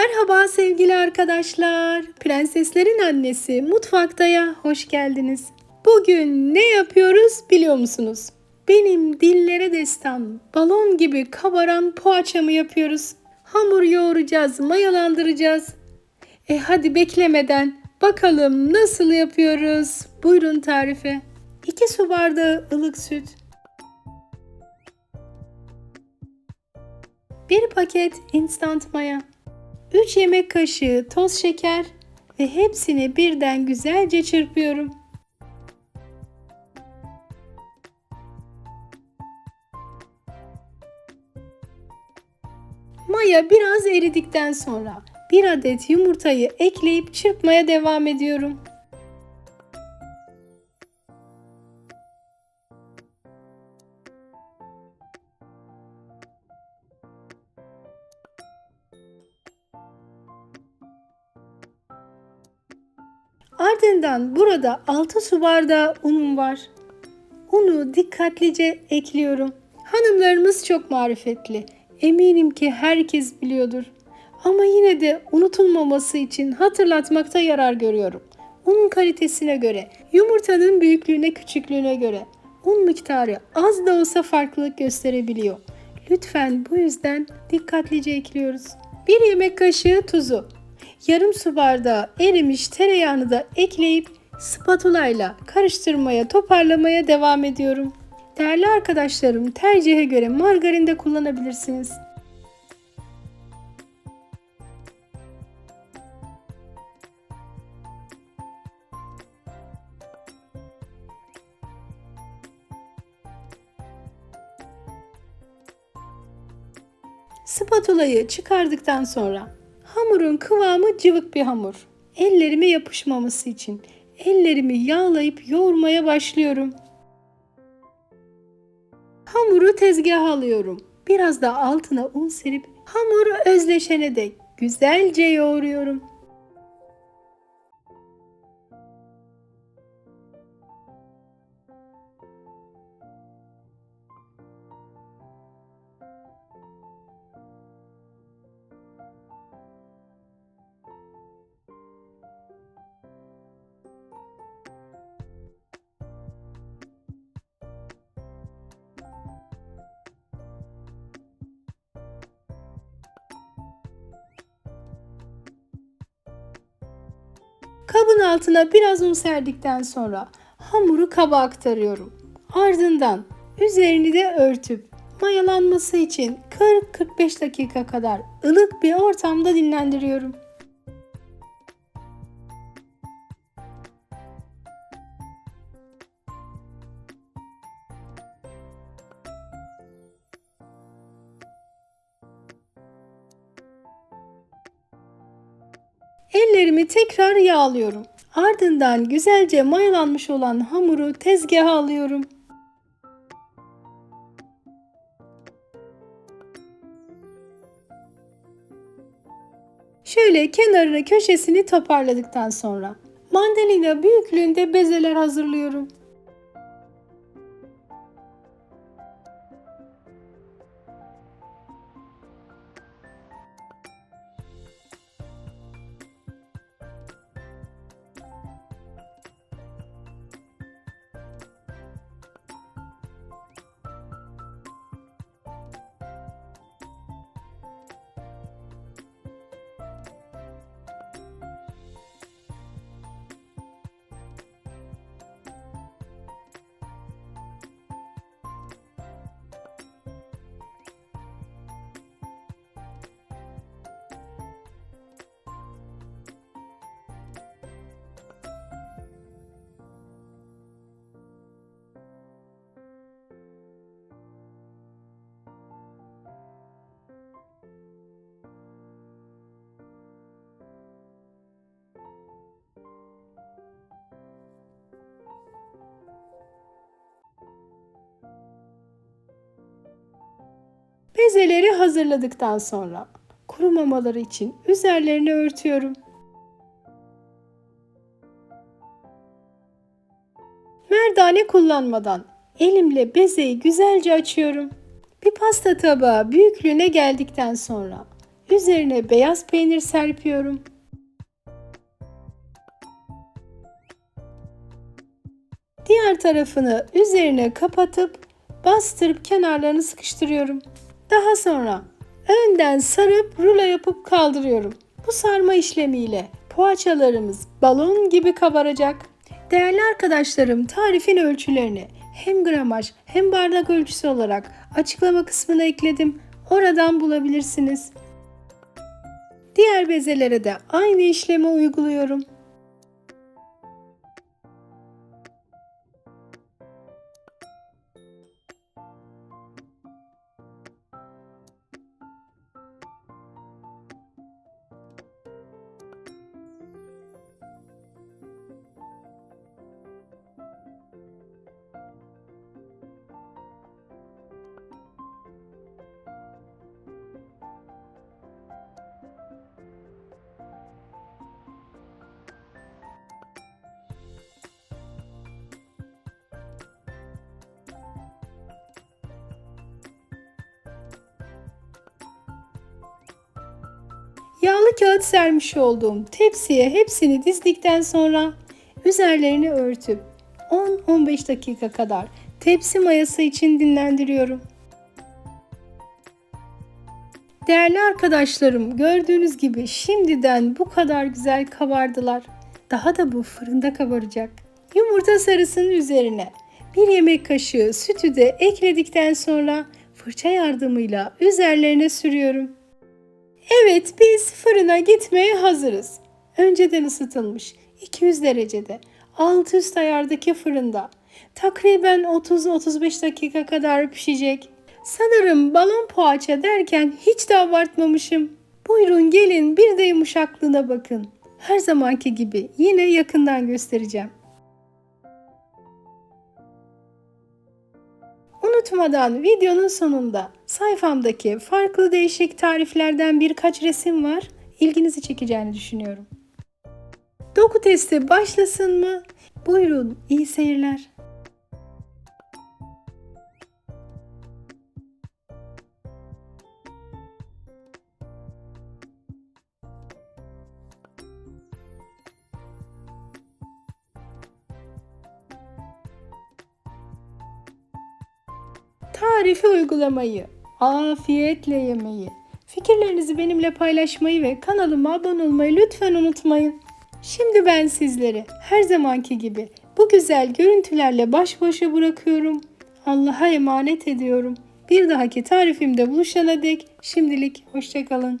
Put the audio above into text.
Merhaba sevgili arkadaşlar. Prenseslerin annesi mutfaktaya hoş geldiniz. Bugün ne yapıyoruz biliyor musunuz? Benim dillere destan, balon gibi kabaran poğaçamı yapıyoruz. Hamur yoğuracağız, mayalandıracağız. E hadi beklemeden bakalım nasıl yapıyoruz? Buyurun tarife. 2 su bardağı ılık süt. 1 paket instant maya. 3 yemek kaşığı toz şeker ve hepsini birden güzelce çırpıyorum. Maya biraz eridikten sonra bir adet yumurtayı ekleyip çırpmaya devam ediyorum. Ardından burada 6 su bardağı unum var. Unu dikkatlice ekliyorum. Hanımlarımız çok marifetli. Eminim ki herkes biliyordur. Ama yine de unutulmaması için hatırlatmakta yarar görüyorum. Unun kalitesine göre, yumurtanın büyüklüğüne küçüklüğüne göre un miktarı az da olsa farklılık gösterebiliyor. Lütfen bu yüzden dikkatlice ekliyoruz. Bir yemek kaşığı tuzu, yarım su bardağı erimiş tereyağını da ekleyip spatula ile karıştırmaya, toparlamaya devam ediyorum. Değerli arkadaşlarım, tercihe göre margarin de kullanabilirsiniz. Spatulayı çıkardıktan sonra hamurun kıvamı cıvık bir hamur. Ellerime yapışmaması için ellerimi yağlayıp yoğurmaya başlıyorum. Hamuru tezgaha alıyorum. Biraz da altına un serip hamuru özleşene dek güzelce yoğuruyorum. Kabın altına biraz un serdikten sonra hamuru kaba aktarıyorum. Ardından üzerini de örtüp mayalanması için 40-45 dakika kadar ılık bir ortamda dinlendiriyorum. Ellerimi tekrar yağlıyorum. Ardından güzelce mayalanmış olan hamuru tezgaha alıyorum. Şöyle kenarını köşesini toparladıktan sonra mandalina büyüklüğünde bezeler hazırlıyorum. Bezeleri hazırladıktan sonra kurumamaları için üzerlerini örtüyorum. Merdane kullanmadan elimle bezeyi güzelce açıyorum. Bir pasta tabağı büyüklüğüne geldikten sonra üzerine beyaz peynir serpiyorum. Diğer tarafını üzerine kapatıp bastırıp kenarlarını sıkıştırıyorum. Daha sonra önden sarıp rulo yapıp kaldırıyorum. Bu sarma işlemiyle poğaçalarımız balon gibi kabaracak. Değerli arkadaşlarım tarifin ölçülerini hem gramaj hem bardak ölçüsü olarak açıklama kısmına ekledim. Oradan bulabilirsiniz. Diğer bezelere de aynı işlemi uyguluyorum. Yağlı kağıt sermiş olduğum tepsiye hepsini dizdikten sonra üzerlerini örtüp 10-15 dakika kadar tepsi mayası için dinlendiriyorum. Değerli arkadaşlarım gördüğünüz gibi şimdiden bu kadar güzel kabardılar. Daha da bu fırında kabaracak. Yumurta sarısının üzerine bir yemek kaşığı sütü de ekledikten sonra fırça yardımıyla üzerlerine sürüyorum. Evet biz fırına gitmeye hazırız. Önceden ısıtılmış 200 derecede alt üst ayardaki fırında takriben 30-35 dakika kadar pişecek. Sanırım balon poğaça derken hiç de abartmamışım. Buyurun gelin bir de yumuşaklığına bakın. Her zamanki gibi yine yakından göstereceğim. Unutmadan videonun sonunda sayfamdaki farklı değişik tariflerden birkaç resim var. İlginizi çekeceğini düşünüyorum. Doku testi başlasın mı? Buyurun, iyi seyirler. Tarifi uygulamayı, afiyetle yemeyi, fikirlerinizi benimle paylaşmayı ve kanalıma abone olmayı lütfen unutmayın. Şimdi ben sizleri her zamanki gibi bu güzel görüntülerle baş başa bırakıyorum. Allah'a emanet ediyorum. Bir dahaki tarifimde buluşana dek şimdilik hoşçakalın.